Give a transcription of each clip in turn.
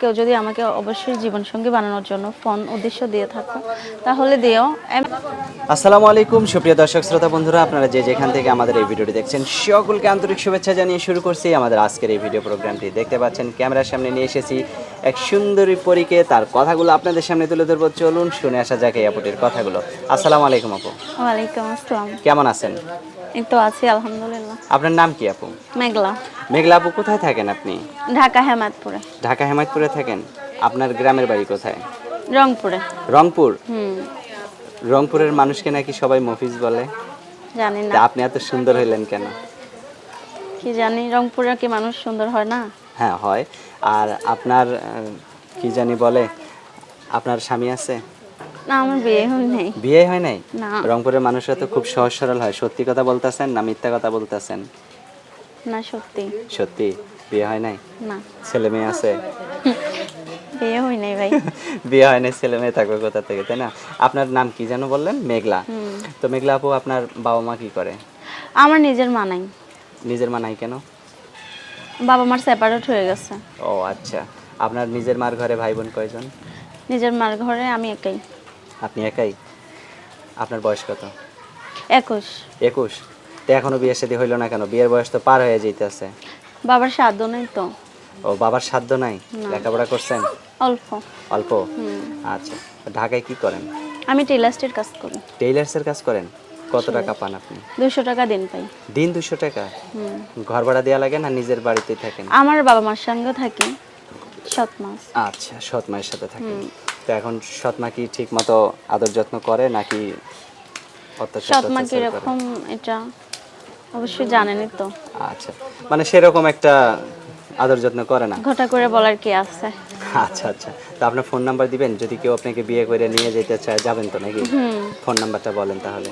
কেউ যদি আমাকে অবশ্যই জীবনসঙ্গী বানানোর জন্য ফোন উদ্দেশ্য দিয়ে থাকো তাহলে দিও। আসসালামু আলাইকুম সুপ্রিয় দর্শক শ্রোতা বন্ধুরা আপনারা যে যেখান থেকে আমাদের এই ভিডিওটি দেখছেন সকলকে আন্তরিক শুভেচ্ছা জানিয়ে শুরু করছি আমাদের আজকের এই ভিডিও প্রোগ্রামটি। দেখতে পাচ্ছেন ক্যামেরার সামনে নিয়ে এসেছি এক সুন্দরী পরীকে তার কথাগুলো আপনাদের সামনে তুলে ধরবো। চলুন শুনে আসা যাক এই আপুটির কথাগুলো। আসসালামু আলাইকুম আপু। ওয়ালাইকুম আসসালাম। কেমন আছেন? এই তো আছি আলহামদুলিল্লাহ। আপনার নাম কি আপু? মেঘলা। মেঘলা আপু কোথায় থাকেন আপনি? ঢাকা হেমায়তপুরে। ঢাকা হেমায়তপুরে থাকেন? আপনার গ্রামের বাড়ি কোথায়? রংপুরে। রংপুর? হুম। রংপুরের মানুষকে নাকি সবাই মফিজ বলে? জানি না। তা আপনি এত সুন্দর হইলেন কেন? কি জানি রংপুরে কি মানুষ সুন্দর হয় না? হ্যাঁ হয়। আর আপনার আহ, কি জানি বলে আপনার স্বামী আছে? না আমার বিয়ে হয় নাই। বিয়ে হয় নাই? না। রংপুরের মানুষরা তো খুব সহজ সরল হয়। সত্যি কথা বলতেছেন না মিথ্যা কথা বলতেছেন? না সত্যি। সত্যি? বিয়ে হয় নাই? না। ছেলে মেয়ে আছে? বিয়ে হয় নাই ভাই। বিয়ে হয় নাই ছেলে মেয়ে থাকবে কোথা থেকে তাই না? আপনার নাম কি যেন বললেন? মেঘলা। তো মেঘলা আপু আপনার বাবা মা কি করে? আমার নিজের মা নাই। নিজের মা নাই কেন? বাবা মার সেপারেট হয়ে গেছে। ও আচ্ছা। আপনার নিজের মার ঘরে ভাই বোন কয়জন? নিজের মার ঘরে আমি একাই। আপনি একাই? আপনার বয়স কত? একুশ। একুশ? তো এখনও বিয়ের শাদী হইল না কেন? বিয়ের বয়স তো পার হয়ে যেতেছে বাবার সাধ্য নেই তো। ও বাবার সাধ্য নাই? লেখাপড়া করছেন? অল্প। অল্প? আচ্ছা। ঢাকায় কি করেন? আমি টেলাস্টের কাজ করি। টেইলার্সের কাজ করেন? কত টাকা পান আপনি? দুশো টাকা দিন পাই। দিন দুশো টাকা? ঘর ভাড়া দেওয়া লাগে না নিজের বাড়িতেই থাকেন? আমার বাবা মার সঙ্গে থাকি। সাত মাস আচ্ছা সৎ মায়ের সাথে থাকেন। তো এখন সৎ মা কি ঠিক মতো আদর যত্ন করে নাকি অত্যাচার সৎ মা কীরকম এটা অবশ্যই জানেনই তো। আচ্ছা। মানে সেরকম একটা আদর যত্ন করে না? ঘটা করে বলার কি আছে? আচ্ছা আচ্ছা। তো আপনার ফোন নাম্বার দিবেন? যদি কেউ আপনাকে বিয়ে করে নিয়ে যেতে চায় যাবেন তো নাকি? হুম। ফোন নাম্বারটা বলেন তাহলে।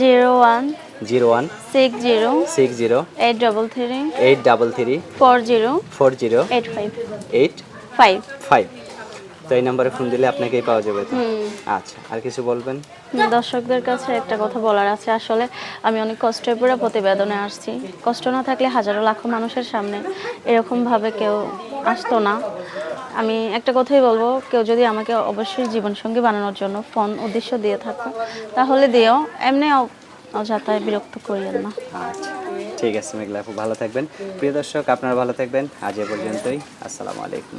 Zero one zero one six zero six zero eight double three eight double three four zero four zero eight five eight five. Five. তো এই নাম্বারে ফোন দিলে আপনাকেই পাওয়া যাবে তো? আচ্ছা আর কিছু বলবেন? দর্শকদের কাছে একটা কথা বলার আছে। আসলে আমি অনেক কষ্টের পরে প্রতিবেদনে আসছি। কষ্ট না থাকলে হাজারো লাখো মানুষের সামনে এরকমভাবে কেউ আসতো না। আমি একটা কথাই বলব কেউ যদি আমাকে অবশ্যই জীবনসঙ্গী বানানোর জন্য ফোন উদ্দেশ্য দিয়ে থাকো তাহলে দিও। এমনি অযথায় বিরক্ত করিয়েন না। আচ্ছা ঠিক আছে মেঘলা ভালো থাকবেন। প্রিয় দর্শক আপনারা ভালো থাকবেন। আজ এ পর্যন্তই। আসসালামু আলাইকুম।